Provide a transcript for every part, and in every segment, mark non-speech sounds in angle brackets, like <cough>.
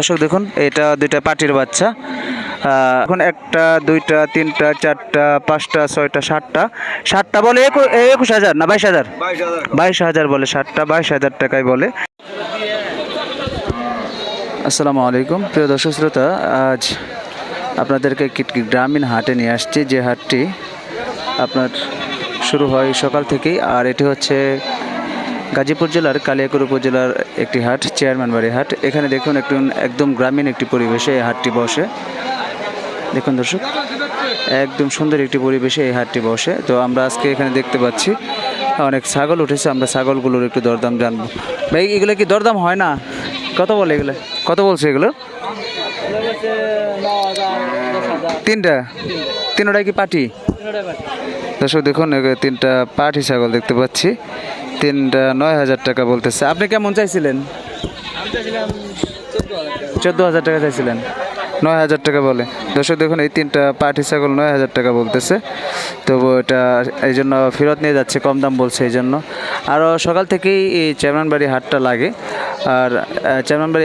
দর্শক দেখুন এটা দুইটা পাটির বাচ্চা। এখন একটা দুইটা তিনটা চারটা পাঁচটা ছয়টা সাতটা। সাতটা বলে একু- একুশ হাজার না বাইশ হাজার? বাইশ হাজার। বলে সাতটা বাইশ হাজার টাকায় বলে। আসসালামু আলাইকুম প্রিয় দর্শক শ্রোতা আজ আপনাদেরকে গ্রামীণ হাটে নিয়ে আসছি। যে হাটটি আপনার শুরু হয় সকাল থেকেই আর এটি হচ্ছে গাজীপুর জেলার কালিয়াকুর উপজেলার একটি হাট, চেয়ারম্যান বাড়ি হাট। এখানে দেখুন একটু একদম গ্রামীণ একটি পরিবেশে এই হাটটি বসে। দেখুন দর্শক, একদম সুন্দর একটি পরিবেশে এই হাটটি বসে। তো আমরা আজকে এখানে দেখতে পাচ্ছি, অনেক ছাগল উঠেছে, আমরা ছাগলগুলোর একটু দরদাম জানব। ভাই, এগুলো কি দরদাম হয় না? কত বলে এগুলো? কত বলছে এগুলো? তিনটা? তিনটায় কি পাটি? দর্শক দেখুন তিনটা পাটি ছাগল দেখতে পাচ্ছি। তিনটা নয় হাজার টাকা বলতেছে। আপনি কেমন চাইছিলেন? চোদ্দ হাজার টাকা চাইছিলেন। নয় হাজার টাকা বলে। দর্শক দেখুন এই তিনটা পাটি ছাগল নয় হাজার টাকা বলতেছে। তবু এটা এই জন্য ফেরত নিয়ে যাচ্ছে কম দাম বলছে এই জন্য। আরও সকাল থেকেই এই চেয়ারম্যানবাড়ি হাটটা লাগে। আর আহ,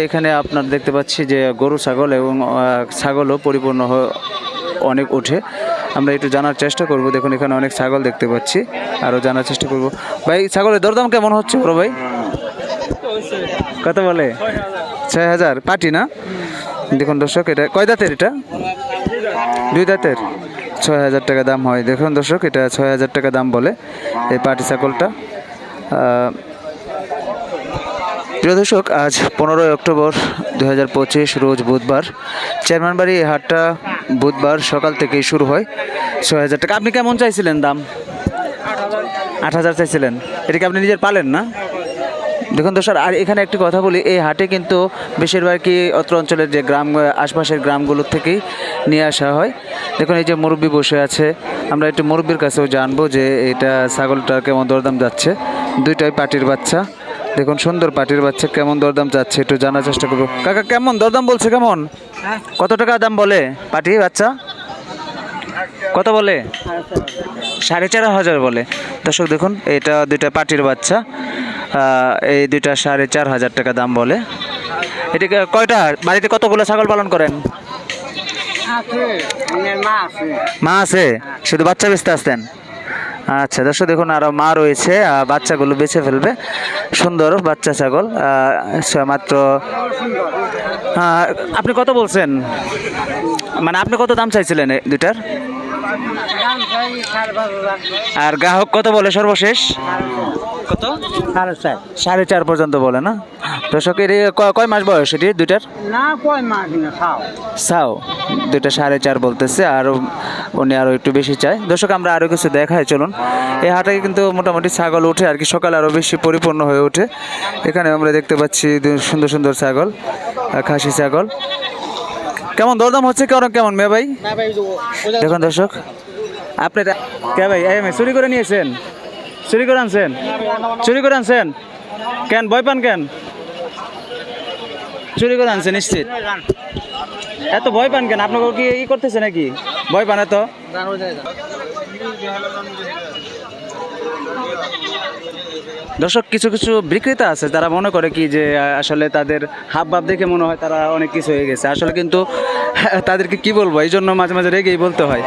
এখানে আপনার দেখতে পাচ্ছি যে গরু ছাগল এবং ছাগলও পরিপূর্ণ অনেক ওঠে। আমরা একটু জানার চেষ্টা করব। দেখুন, এখানে অনেক ছাগল দেখতে পাচ্ছি। আরও জানার চেষ্টা করব। ভাই, ছাগলের দরদাম কেমন হচ্ছে বড় ভাই? কত বলে? ছয় হাজার। পাটি না? দেখুন দর্শক, এটা কয় দাঁতের এটা? দুই দাঁতের। ছয় হাজার টাকা দাম হয়। দেখুন দর্শক, এটা ছয় হাজার টাকা দাম বলে এই পাটি ছাগলটা। প্রিয় দর্শক, আজ পনেরোই অক্টোবর দু হাজার পঁচিশ, রোজ বুধবার। চেয়ারম্যানবাড়ি এই হাটটা বুধবার সকাল থেকেই শুরু হয়। ছয় হাজার টাকা। আপনি কেমন চাইছিলেন দাম? আট হাজার চাইছিলেন। এটা কি আপনি নিজের পালেন না? দেখুন স্যার, আর এখানে একটি কথা বলি, এই হাটে কিন্তু বেশিরভাগই অত্র অঞ্চলের যে গ্রাম, আশপাশের গ্রামগুলোর থেকেই নিয়ে আসা হয়। দেখুন, এই যে মুরব্বী বসে আছে, আমরা একটু মুরব্বীর কাছেও জানব যে এটা ছাগলটা কেমন দরদাম যাচ্ছে। দুইটাই পাটির বাচ্চা। দেখুন, সুন্দর পাটির বাচ্চা, কেমন দরদাম যাচ্ছে, একটু জানার চেষ্টা করব। কাকা, কেমন? দরদাম বলছে কেমন? কত টাকা দাম বলে পাটি, বাচ্চা? কত বলে? সাড়ে চার হাজার বলে। দর্শক, দেখুন, এটা দুইটা পাটির বাচ্চা। এই দুইটা সাড়ে চার হাজার টাকা দাম বলে। এটিকে কয়টা? বাড়িতে কতগুলো ছাগল পালন করেন? মা আছে, শুধু বাচ্চা বেচতে আসতেন। আচ্ছা দর্শক, দেখুন আরও মা রয়েছে বাচ্চাগুলো বেছে ফেলবে। সুন্দর বাচ্চা ছাগল মাত্র আপনি কত বলছেন? মানে আপনি কত দাম চাইছিলেন এই দুইটার দাম চাই সাড়ে পাঁচ হাজার আর গ্রাহক কত বলে সর্বশেষ? কত? সাড়ে চার। সাড়ে চার পর্যন্ত বলে না? দর্শকের এ ক- কয় মাস বয়স এটি দুইটার? না কয় মাস সাও। দুইটা সাড়ে চার বলতেছে আর উনি আরও একটু বেশি চায়। দর্শক আমরা আরও কিছু দেখাই চলুন। এই হাটে কিন্তু মোটামুটি ছাগল ওঠে আর কি সকালে আরও বেশি পরিপূর্ণ হয়ে ওঠে। এখানে আমরা দেখতে পাচ্ছি দু- সুন্দর সুন্দর ছাগল আর খাসি ছাগল। কেমন দরদাম হচ্ছে? কেমন কেমন মেয়ে ভাই? দেখুন দর্শক। আপনারা কে ভাই? এই মেয়ে চুরি করে নিয়েছেন চুরি করে আনছেন। চুরি করে আনছেন। কেন? ভয় পান কেন? চুরি করে আনছেন, নিশ্চিত। এত ভয় পান কেন? আপনাকে কি ই করতেছে নাকি? ভয় পান এত? দর্শক, কিছু কিছু বিক্রেতা আছে, তারা মনে করে কি যে আসলে তাদের হাব ভাব দেখে মনে হয় তারা অনেক কিছু হয়ে গেছে। আসলে কিন্তু, <laughs> তাদেরকে কি বলব? এই জন্য মাঝে মাঝে রেগেই বলতে হয়।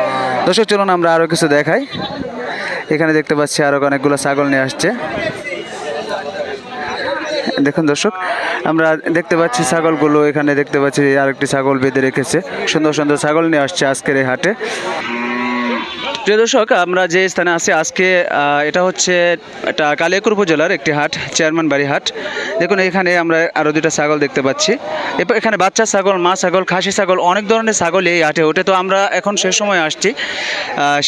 দর্শক, চলুন আমরা আরও কিছু দেখাই। এখানে দেখতে পাচ্ছি আরও অনেকগুলো ছাগল নিয়ে আসছে। দেখুন দর্শক, আমরা দেখতে পাচ্ছি ছাগলগুলো। এখানে দেখতে পাচ্ছি আরেকটি ছাগল বেঁধে রেখেছে। সুন্দর সুন্দর ছাগল নিয়ে আসছে আজকের এই হাটে। প্রিয় দর্শক, আমরা যে স্থানে আছি আজকে এটা হচ্ছে এটা কালিয়াকুর উপজেলার একটি হাট, চেয়ারম্যান বাড়ি হাট। দেখুন, এখানে আমরা আরও দুটা ছাগল দেখতে পাচ্ছি। এখানে বাচ্চা ছাগল, মা ছাগল, খাসি ছাগল, অনেক ধরনের ছাগল এই হাটে ওঠে। তো আমরা এখন সে সময় আসছি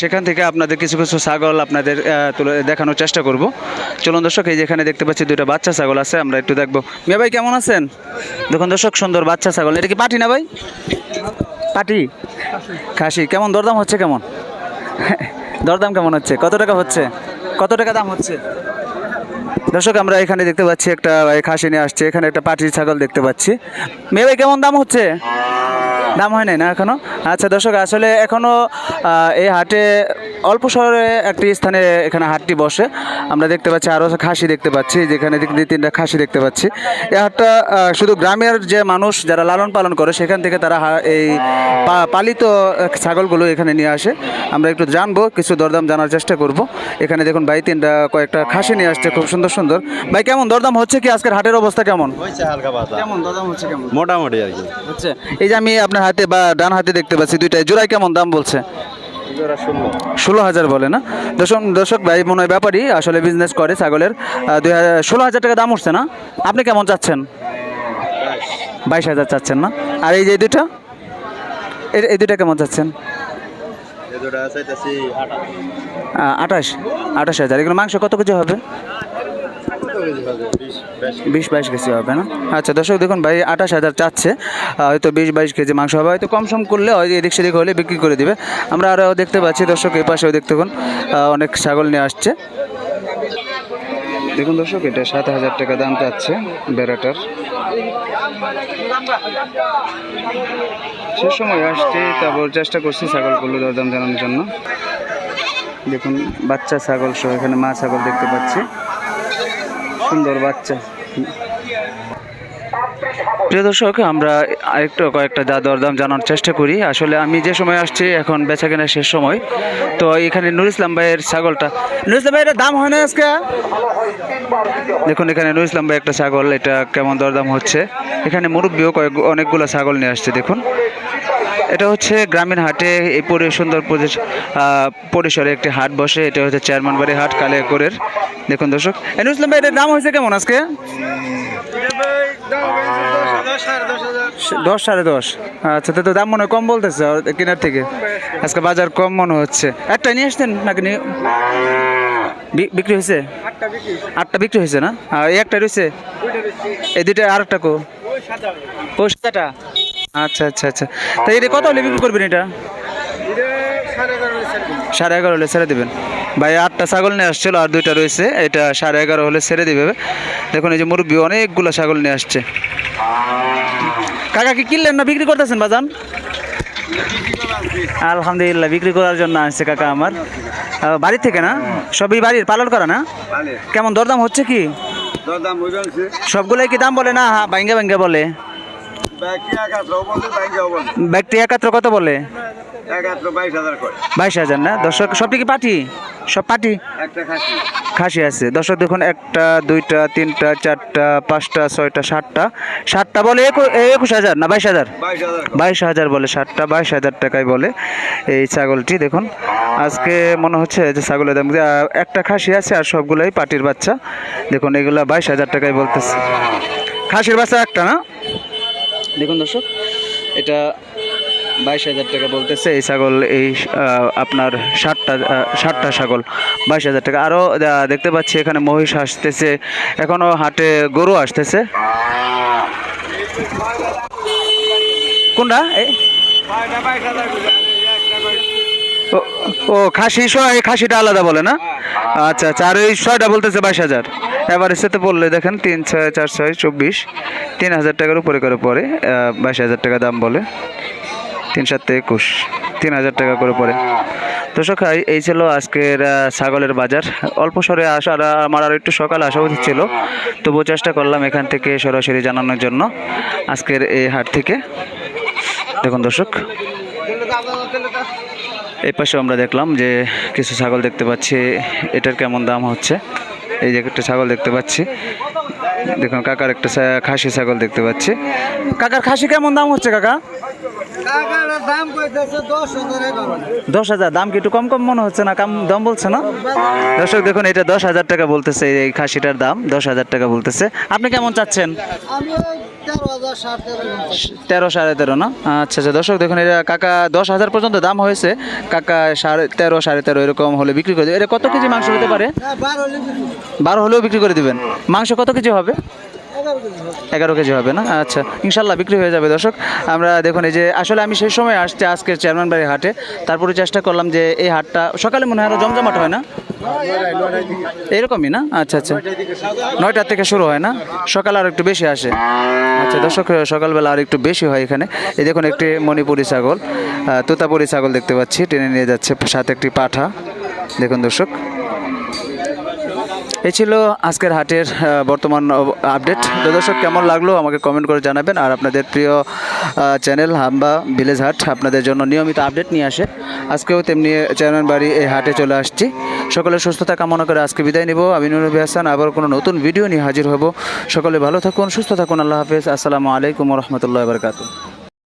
সেখান থেকে আপনাদের কিছু কিছু ছাগল আপনাদের তুলে দেখানোর চেষ্টা করব। চলুন দর্শক, এই যে এখানে দেখতে পাচ্ছি দুটো বাচ্চা ছাগল আছে, আমরা একটু দেখব। মেয়ে ভাই, কেমন আছেন? দেখুন দর্শক, সুন্দর বাচ্চা ছাগল। এটা কি পাটি না ভাই? পাটি? খাসি। কেমন? দরদাম হচ্ছে কেমন? দরদাম কেমন হচ্ছে? কত টাকা হচ্ছে? কত টাকা দাম হচ্ছে? দর্শক, আমরা এখানে দেখতে পাচ্ছি একটা খাসি নিয়ে আসছে। এখানে একটা পাটির ছাগল দেখতে পাচ্ছি। মেয়ে কেমন দাম হচ্ছে? দাম হয় নাই না এখনও? আচ্ছা দর্শক আসলে এখনও এই হাটে অল্প শহরে একটি স্থানে এখানে হাটটি বসে। আমরা দেখতে পাচ্ছি আরও খাসি দেখতে পাচ্ছি যেখানে দুই তিনটা খাসি দেখতে পাচ্ছি। এই হাটটা শুধু গ্রামের যে মানুষ যারা লালন পালন করে সেখান থেকে তারা এই পালিত ছাগলগুলো এখানে নিয়ে আসে। আমরা একটু জানব কিছু দরদাম জানার চেষ্টা করব। এখানে দেখুন ভাই তিনটা কয়েকটা খাসি নিয়ে আসছে খুব সুন্দর সুন্দর। ভাই কেমন? দরদাম হচ্ছে কি? আজকের হাটের অবস্থা কেমন? কেমন? দরদাম হচ্ছে কেমন? মোটামুটি আর কি। হচ্ছে। এই যে আমি আপনার হাতে বা ডান হাতে দেখতে পাচ্ছি দুইটাই। জোড়ায় কেমন দাম বলছে? ষোলো। হাজার বলে না? দর্শক দর্শক ভাই মনে হয় ব্যাপারই আসলে বিজনেস করে ছাগলের দুই হাজার ষোলো হাজার টাকা দাম উঠছে না? আপনি কেমন চাচ্ছেন? বাইশ হাজার চাচ্ছেন না? আর এই যে দুইটা? এই দুইটা কেমন চাচ্ছেন? আঠাশ আঠাশ হাজার। এগুলো মাংস কত কেজি হবে? বিশ বাইশ কেজি হবে না? আচ্ছা দর্শক দেখুন, ভাই আঠাশ হাজার চাচ্ছে। হয়তো বিশ বাইশ কেজি মাংস হবে, হয়তো কম সম করলে হয়তো এদিক সেদিক হলে বিক্রি করে দিবে। আমরা আরও দেখতে পাচ্ছি, দর্শক, এই পাশেও দেখতে দেখুন অনেক ছাগল নিয়ে আসছে। দেখুন দর্শক, এটা সাত হাজার টাকা দাম চাচ্ছে বেড়াটার। সে সময় আসছে, তারপর চেষ্টা করছি ছাগলগুলো দরদাম জানানোর জন্য। দেখুন, বাচ্চা ছাগল সহ এখানে মা ছাগল দেখতে পাচ্ছি। সুন্দর বাচ্চা। প্রিয় দর্শক আমরা আরেকটু কয়েকটা যা দরদাম জানার চেষ্টা করি। আসলে আমি যে সময় আসছি এখন বেচা কেনা শেষ সময়। তো এখানে নুর ইসলাম ভাইয়ের ছাগলটা। নুর ইসলাম ভাই এটা দাম হয় না আজকে? দেখুন এখানে নুর ইসলাম ভাই একটা ছাগল এটা কেমন দরদাম হচ্ছে? এখানে মুরব্বীও কয়েক অনেকগুলো ছাগল নিয়ে আসছে দেখুন। এটা হচ্ছে গ্রামীণ হাটে এই পরি, সুন্দর পরিসরে একটি হাট বসে। এটা হচ্ছে চেয়ারম্যান বাড়ি হাট, কালিয়াকরের। দেখুন দর্শক। এ নুর ইসলাম ভাই, এটার দাম হয়েছে কেমন আজকে? দশ সাড়ে দশ। আচ্ছা তো দাম মনে হয় কম বলতেছে কেনার থেকে। আজকে বাজার কম মনে হচ্ছে। একটা নিয়ে আসতেন নাকি বিক্রি হয়েছে? আটটা বিক্রি হয়েছে না? এই একটা রয়েছে? এই দুইটা, আর একটা কো? ও সাদাটা? আচ্ছা আচ্ছা আচ্ছা। তা এটা কত হলে বিক্রি করবেন এটা? সাড়ে এগারো হলে ছেড়ে দেবেন। ভাই আটটা ছাগল নিয়ে আসছিল আর দুইটা রয়েছে। এটা সাড়ে এগারো হলে ছেড়ে দিবে। দেখুন এই যে মুরব্বী অনেকগুলো ছাগল নিয়ে আসছে। কাকা কি কিনলেন না বিক্রি করতেছেন বাজান? আলহামদুলিল্লাহ বিক্রি করার জন্য আসছে কাকা আমার। আহ, বাড়ি থেকে না? সবই বাড়ির পালন করা না? কেমন দরদাম হচ্ছে কি? সবগুলোই কি দাম বলে না? হ্যাঁ ভাঙ্গে ভাঙ্গে বলে। ব্যক্তি একাত্র কত বলে? বাইশ হাজার না? দর্শক সবটি কি পাটি? সব পাটি? খাসি। আছে। দর্শক দেখুন একটা দুইটা তিনটা চারটা পাঁচটা ছয়টা সাতটা। সাতটা বলে একু- একুশ হাজার না বাইশ হাজার? বাইশ হাজার বলে সাতটা বাইশ হাজার টাকায় বলে এই ছাগলটি দেখুন। আজকে মনে হচ্ছে যে ছাগলের দাম একটা খাসি আছে আর সবগুলোই পাটির বাচ্চা। দেখুন এগুলো বাইশ হাজার টাকায় বলতেছে। খাসির বাচ্চা একটা না? দেখুন দর্শক, এটা বাইশ হাজার টাকা বলতেছে এই ছাগল, এই আপনার ষাটটা ষাটটা ছাগল, বাইশ হাজার টাকা। আরও দেখতে পাচ্ছি এখানে মহিষ আসতেছে এখনও হাটে গরু আসতেছে। কোনটা? এই? ও- খাসি এই খাসিটা আলাদা বলে না? আচ্ছা আচ্ছা আর এই ছয়টা বলতেছে বাইশ হাজার। সাথে বললে, দেখেন, তিন ছয়, চার ছয়, চব্বিশ, তিন হাজার টাকার উপরে করে পড়ে বাইশ হাজার টাকা দাম বলে। তিন সাতে একুশ, তিন হাজার টাকা করে পড়ে দর্শক এই- এই ছিল আজকের ছাগলের বাজার। অল্প সরে আসার আমার আর একটু সকাল আসা উচিত ছিল। তবুও চেষ্টা করলাম এখান থেকে সরাসরি জানানোর জন্য, আজকের এই হাট থেকে। দেখুন দর্শক। এই পাশে আমরা দেখলাম যে কিছু ছাগল দেখতে পাচ্ছি। এটার কেমন দাম হচ্ছে? এই যে একটা ছাগল দেখতে পাচ্ছি। দেখুন কাকার একটা খাসি ছাগল দেখতে পাচ্ছি। কাকার খাসি কেমন দাম হচ্ছে কাকা? দাম দশ হাজার দাম কি একটু কম কম মনে হচ্ছে না? কম দাম বলছে না? দর্শক দেখুন এটা দশ হাজার টাকা বলতেছে এই খাসিটার দাম। দশ হাজার টাকা বলতেছে। আপনি কেমন চাচ্ছেন? তেরো সাড়ে তেরো না? আচ্ছা আচ্ছা দর্শক দেখুন এটা কাকা দশ হাজার পর্যন্ত দাম হয়েছে। কাকা সাড়ে তেরো সাড়ে তেরো এরকম হলে বিক্রি করে দেবে। এটা কত কেজি মাংস হতে পারে? বারো বারো হলেও বিক্রি করে দেবেন। মাংস কত কেজি হবে? এগারো কেজি হবে না? আচ্ছা ইনশাল্লাহ বিক্রি হয়ে যাবে দর্শক। আমরা দেখুন এই যে, আসলে আমি সেই সময় আসছি আজকের চেয়ারম্যান বাড়ির হাটে। তারপরে চেষ্টা করলাম যে এই হাটটা, সকালে মনে হয় আরও জমজমাট হয় না? এরকমই না? আচ্ছা আচ্ছা। নয়টার থেকে শুরু হয় না? সকালে আর একটু বেশি আসে। আচ্ছা দর্শক, সকালবেলা আর একটু বেশি হয় এখানে। এই দেখুন একটি মণিপুরি ছাগল তোতাপুরি ছাগল দেখতে পাচ্ছি। টেনে নিয়ে যাচ্ছে সাথে একটি পাঠা। দেখুন দর্শক। এই ছিল আজকের হাটের বর্তমান আপডেট দর্শক, কেমন লাগল আমাকে কমেন্ট করে জানাবেন। আর আপনাদের প্রিয় চ্যানেল হাম্বা ভিলেজ হাট, আপনাদের জন্য নিয়মিত আপডেট নিয়ে আসে। আজকেও তেমনি চ্যানেল বাড়ি এই হাটে চলে আসছি। সকলে সুস্থতা কামনা করে আজকে বিদায় নিব। আমি নুরবি হাসান। আবার কোনো নতুন ভিডিও নিয়ে হাজির হব। সকলে ভালো থাকুন, সুস্থ থাকুন। আল্লাহ হাফেজ। আসসালামু আলাইকুম রহমতুল্লাহ বরকাত